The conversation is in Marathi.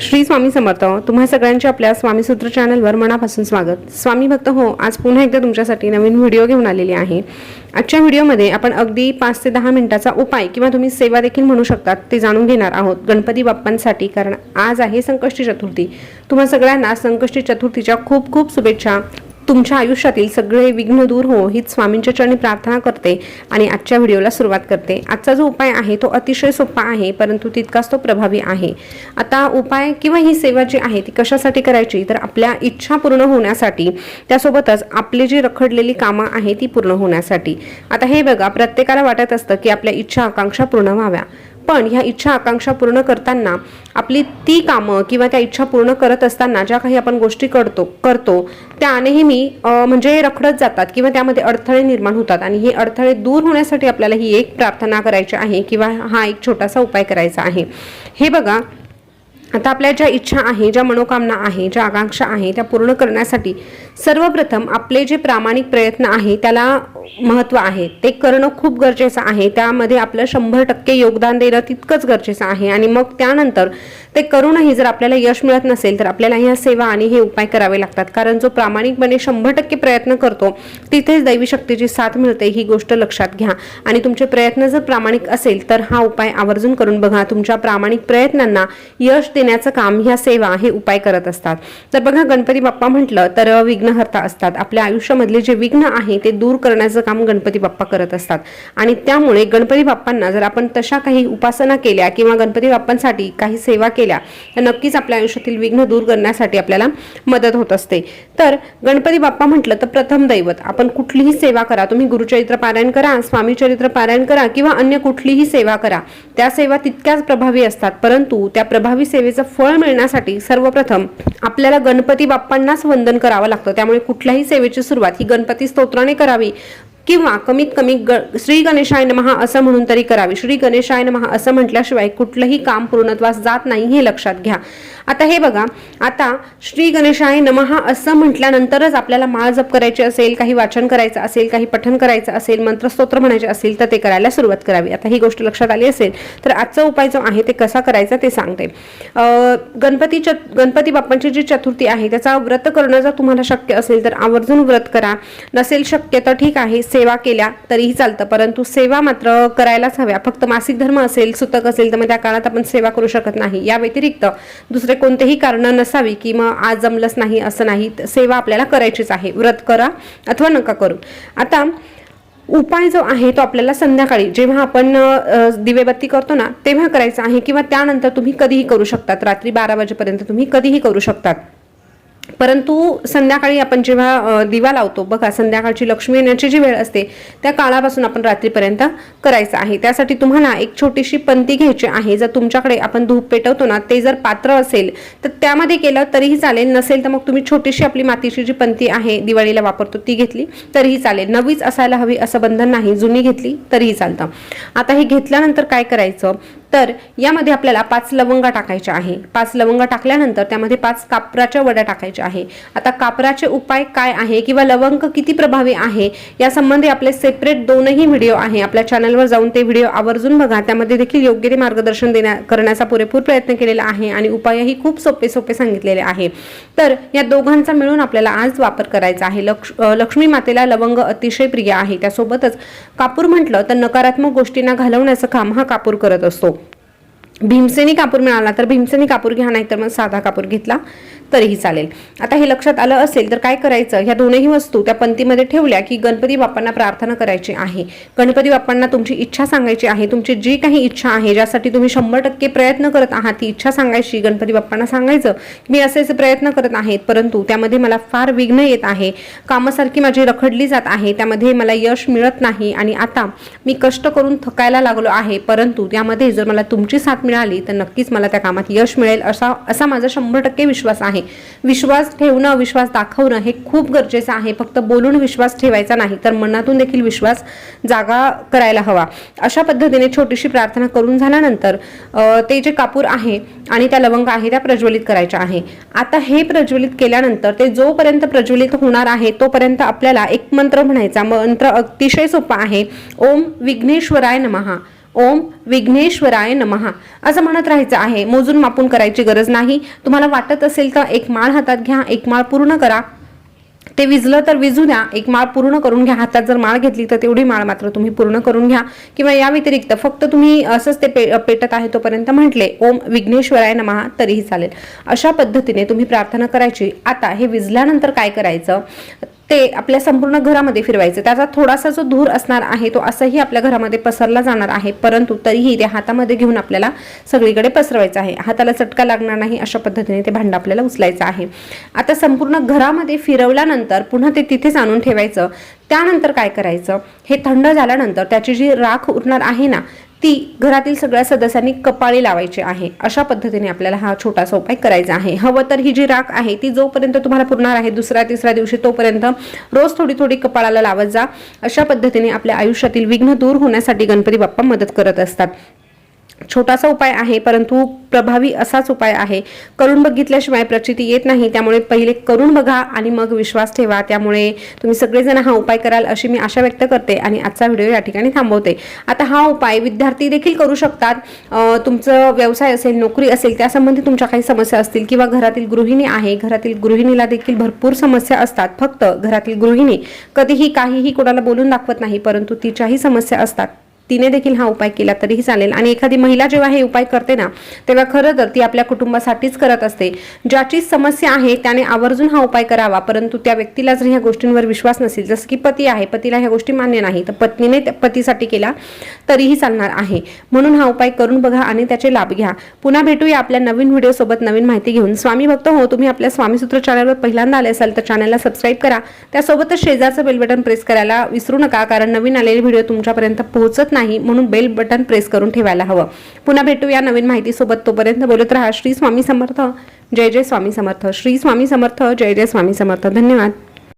श्री स्वामी समर्थ तुम्हा सगळ्यांचे आपल्या स्वामी सूत्र चॅनलवर मनापासून स्वागत. स्वामी भक्त हो आज पुन्हा एकदा तुमच्यासाठी नवीन व्हिडिओ घेऊन आलेली आहे. आजच्या व्हिडिओमध्ये आपण अगदी पाच ते दहा मिनिटाचा उपाय किंवा तुम्ही सेवा देखील म्हणू शकतात ते जाणून घेणार आहोत. गणपती बाप्पांसाठी कारण आज आहे संकष्टी चतुर्थी. तुम्हा सगळ्यांना संकष्टी चतुर्थीच्या खूप खूप शुभेच्छा. तुमच्या आयुष्यातील सगळे विघ्न दूर हो हीच स्वामींच्या चरणी प्रार्थना करते आणि आजच्या व्हिडिओला सुरुवात करते. आजचा जो उपाय आहे तो अतिशय सोपा आहे परंतु तितकाच तो प्रभावी आहे. आता उपाय किंवा ही सेवा जी आहे ती कशासाठी करायची? तर आपल्या इच्छा पूर्ण होण्यासाठी त्यासोबतच आपली जी रखडलेली कामं आहे ती पूर्ण होण्यासाठी. आता हे बघा प्रत्येकाला वाटत असतं की आपल्या इच्छा आकांक्षा पूर्ण व्हाव्या. पण ह्या इच्छा आकांक्षा पूर्ण करताना आपली ती कामं किंवा त्या इच्छा पूर्ण करत असताना ज्या काही आपण गोष्टी करतो करतो त्या नेहमी म्हणजे रखडत जातात किंवा त्यामध्ये अडथळे निर्माण होतात. आणि हे अडथळे दूर होण्यासाठी आपल्याला ही एक प्रार्थना करायची आहे किंवा हा एक छोटासा उपाय करायचा आहे. हे बघा आता आपल्या ज्या इच्छा आहे ज्या मनोकामना आहे ज्या आकांक्षा आहे त्या पूर्ण करण्यासाठी सर्वप्रथम आपले जे प्रामाणिक प्रयत्न आहे त्याला महत्त्व आहे. ते करणं खूप गरजेचं आहे. त्यामध्ये आपलं शंभर टक्के योगदान देणं तितकंच गरजेचं आहे. आणि मग त्यानंतर ते करूनही जर आपल्याला यश मिळत नसेल तर आपल्याला ह्या सेवा आणि हे उपाय करावे लागतात. कारण जो प्रामाणिकपणे शंभर टक्के प्रयत्न करतो तिथेच दैवी शक्तीची साथ मिळते ही गोष्ट लक्षात घ्या. आणि तुमचे प्रयत्न जर प्रामाणिक असेल तर हा उपाय आवर्जून करून बघा. तुमच्या प्रामाणिक प्रयत्नांना यश देण्याचं काम ह्या सेवा हे उपाय करत असतात. तर बघा गणपती बाप्पा म्हटलं तर विघ्नहर्ता असतात. आपल्या आयुष्यामधले जे विघ्न आहे ते दूर करण्याचं काम गणपती बाप्पा करत असतात. आणि त्यामुळे गणपती बाप्पांना जर आपण तशा काही उपासना केल्या किंवा गणपती बाप्पांसाठी काही सेवा केल्या तर नक्कीच आपल्या आयुष्यातील विघ्न दूर करण्यासाठी आपल्याला मदत होत असते. तर गणपती बाप्पा म्हटलं तर प्रथम दैवत. आपण कुठलीही सेवा करा. तुम्ही गुरुचरित्र पारायण करा स्वामी चरित्र पारायण करा किंवा अन्य कुठलीही सेवा करा. त्या सेवा तितक्याच प्रभावी असतात. परंतु त्या प्रभावी सेवेचं फळ मिळण्यासाठी सर्वप्रथम आपल्याला गणपती बाप्पांनाच वंदन करावं लागतं. त्यामुळे कुठल्याही सेवेची सुरुवात ही गणपती स्तोत्राने करावी. किंवा कमीत कमी ग श्री गणेशाय नमहा असं म्हणून तरी करावी. श्री गणेशाय नमहा असं म्हटल्याशिवाय कुठलंही काम पूर्णत्वास जात नाही हे लक्षात घ्या. आता हे बघा आता श्री गणेशाय नमहा असं म्हटल्यानंतरच आपल्याला माळ जप करायची असेल काही वाचन करायचं असेल काही पठन करायचं असेल मंत्रस्तोत्र म्हणायचे असेल तर ते करायला सुरुवात करावी. आता ही गोष्ट लक्षात आली असेल तर आजचा उपाय जो आहे ते कसा करायचा ते सांगते. गणपती चत गणपती बाप्पांची जी चतुर्थी आहे त्याचा व्रत करणं जर तुम्हाला शक्य असेल तर आवर्जून व्रत करा. नसेल शक्य तर ठीक आहे सेवा केल्या तरीही चालतं. परंतु सेवा मात्र करायलाच हव्या. फक्त मासिक धर्म असेल सुतक असेल तर मग त्या काळात आपण सेवा करू शकत नाही. या व्यतिरिक्त दुसरे कोणतेही कारण नसावी की मग आज जमलंच नाही असं नाही सेवा आपल्याला करायचीच आहे. व्रत करा अथवा नका करू. आता उपाय जो आहे तो आपल्याला संध्याकाळी जेव्हा आपण दिवेबत्ती करतो ना तेव्हा करायचा आहे किंवा त्यानंतर तुम्ही कधीही करू शकतात. रात्री बारा वाजेपर्यंत तुम्ही कधीही करू शकतात. परंतु संध्याकाळी आपण जेव्हा दिवा लावतो बघा संध्याकाळची लक्ष्मी येण्याची जी वेळ असते त्या काळापासून आपण रात्रीपर्यंत करायचं आहे. त्यासाठी तुम्हाला एक छोटीशी पंती घ्यायची आहे. जर तुमच्याकडे आपण धूप पेटवतो ना ते जर पात्र असेल तर त्यामध्ये केलं तरीही चालेल. नसेल तर मग तुम्ही छोटीशी आपली मातीची जी पंती आहे दिवाळीला वापरतो ती घेतली तरीही चालेल. नवीच असायला हवी असं बंधन नाही. जुनी घेतली तरीही चालतं. आता हे घेतल्यानंतर काय करायचं? तर यामध्ये आपल्याला पाच लवंगा टाकायच्या आहे. पाच लवंगा टाकल्यानंतर त्यामध्ये पाच कापराच्या वड्या टाकायच्या आहे. आता कापराचे उपाय काय आहे किंवा लवंग किती प्रभावी आहे या संबंधी आपले सेपरेट दोनही व्हिडिओ आहे. आपल्या चॅनलवर जाऊन ते व्हिडिओ आवर्जून बघा. त्यामध्ये देखील योग्य ते मार्गदर्शन देण्या करण्याचा पुरेपूर प्रयत्न केलेला आहे आणि उपायही खूप सोपे सोपे सांगितलेले आहे. तर या दोघांचा मिळून आपल्याला आज वापर करायचा आहे. लक्ष लक्ष्मी मातेला लवंग अतिशय प्रिय आहे. त्यासोबतच कापूर म्हटलं तर नकारात्मक गोष्टींना घालवण्याचं काम हा कापूर करत असतो. भीमसेनी कापूर मिळाला तर भीमसेनी कापूर घ्या नाही तर मग साधा कापूर घेतला तरीही चालेल. आता हे लक्षात आलं असेल तर काय करायचं? ह्या दोनही वस्तू त्या पंक्तीमध्ये ठेवल्या की गणपती बाप्पांना प्रार्थना करायची आहे. गणपती बाप्पांना तुमची इच्छा सांगायची आहे. तुमची जी काही इच्छा आहे ज्यासाठी तुम्ही शंभर टक्के प्रयत्न करत आहात ती इच्छा सांगायची गणपती बाप्पांना सांगायचं. की मी असे असे प्रयत्न करत आहेत परंतु त्यामध्ये मला फार विघ्न येत आहे. कामासारखी माझी रखडली जात आहे. त्यामध्ये मला यश मिळत नाही आणि आता मी कष्ट करून थकायला लागलो आहे. परंतु त्यामध्ये जर मला तुमची साथ मिळाली तर नक्कीच मला त्या कामात यश मिळेल असा असा माझा शंभर टक्के विश्वास आहे. विश्वास ठेवणं विश्वास दाखवणं हे खूप गरजेचं आहे. फक्त बोलून विश्वास ठेवायचा नाही तर मनातून देखील विश्वास जागा करायला हवा. अशा पद्धतीने छोटीशी प्रार्थना करून झाल्यानंतर ते जे कापूर आहे आणि त्या लवंग आहे त्या प्रज्वलित करायच्या आहे. आता हे प्रज्वलित केल्यानंतर ते जोपर्यंत प्रज्वलित होणार आहे तोपर्यंत आपल्याला एक मंत्र म्हणायचा. मंत्र अतिशय सोपा आहे. ओम विघ्नेश्वराय नमहा ओम विघ्नेश्वराय नमहा असं म्हणत राहायचं आहे. मोजून मापून करायची गरज नाही. तुम्हाला वाटत असेल तर एक माळ हातात घ्या एक माळ पूर्ण करा. ते विजलं तर विजू द्या. एक माळ पूर्ण करून घ्या. हातात जर माळ घेतली तर तेवढी माळ मात्र तुम्ही पूर्ण करून घ्या. किंवा या व्यतिरिक्त फक्त तुम्ही असंच ते पे पेटत आहे तोपर्यंत म्हटले ओम विघ्नेश्वराय नमहा तरीही चालेल. अशा पद्धतीने तुम्ही प्रार्थना करायची. आता हे विजल्यानंतर काय करायचं? ते आपल्या संपूर्ण घरामध्ये फिरवायचं. त्याचा थोडासा जो धूर असणार आहे तो असंही आपल्या घरामध्ये पसरला जाणार आहे. परंतु तरीही ते हातामध्ये घेऊन आपल्याला सगळीकडे पसरवायचं आहे. हाताला चटका लागणार नाही अशा पद्धतीने ते भांडं आपल्याला उचलायचं आहे. आता संपूर्ण घरामध्ये फिरवल्यानंतर पुन्हा ते तिथेच आणून ठेवायचं. त्यानंतर काय करायचं? हे थंड झाल्यानंतर त्याची जी राख उरणार आहे ना ती घरातील सगळ्या सदस्यांनी कपाळी लावायची आहे. अशा पद्धतीने आपल्याला हा छोटासा उपाय करायचा आहे. हवं तर ही जी राख आहे ती जोपर्यंत तुम्हाला पुरणार आहे दुसऱ्या तिसऱ्या दिवशी तोपर्यंत रोज थोडी थोडी कपाळाला लावत जा. अशा पद्धतीने आपल्या आयुष्यातील विघ्न दूर होण्यासाठी गणपती बाप्पा मदत करत असतात. छोटासा उपाय आहे परंतु प्रभावी असाच उपाय आहे. करून बघितल्याशिवाय प्रचिती येत नाही त्यामुळे पहिले करून बघा आणि मग विश्वास ठेवा. त्यामुळे तुम्ही सगळेजण हा उपाय कराल अशी मी आशा व्यक्त करते आणि आजचा व्हिडिओ या ठिकाणी थांबवते. आता हा उपाय विद्यार्थी देखील करू शकतात. तुमचं व्यवसाय असेल नोकरी असेल त्यासंबंधी तुमच्या काही समस्या असतील किंवा घरातील गृहिणी आहे घरातील गृहिणीला देखील भरपूर समस्या असतात. फक्त घरातील गृहिणी कधीही काहीही कोणाला बोलून दाखवत नाही परंतु तिच्याही समस्या असतात. तिने देखील हा उपाय केला तरीही चालेल. आणि एखादी महिला जेव्हा हे उपाय करते ना तेव्हा खरं तर ती आपल्या कुटुंबासाठीच करत असते. ज्याची समस्या आहे त्याने आवर्जून हा उपाय करावा. परंतु त्या व्यक्तीला जर ह्या गोष्टींवर विश्वास नसेल जसं की पती आहे पतीला ह्या गोष्टी मान्य नाही तर पत्नीने त्या पतीसाठी केला तरीही चालणार आहे. म्हणून हा उपाय करून बघा आणि त्याचे लाभ घ्या. पुन्हा भेटूया आपल्या नवीन व्हिडिओसोबत नवीन माहिती घेऊन. स्वामी भक्त हो तुम्ही आपल्या स्वामी सूत्र चॅनलवर पहिल्यांदा आले असाल तर चॅनलला सबस्क्राईब करा. त्यासोबतच शेजारचं बेल बटन प्रेस करायला विसरू नका कारण नवीन आलेले व्हिडिओ तुमच्यापर्यंत पोहोचत नाही म्हणून बेल बटन प्रेस करून ठेवायला हवं. पुन्हा भेटूया नवीन माहितीसोबत. तोपर्यंत बोलत राहा. श्री स्वामी समर्थ. जय जय स्वामी समर्थ. श्री स्वामी समर्थ. जय जय स्वामी समर्थ. धन्यवाद.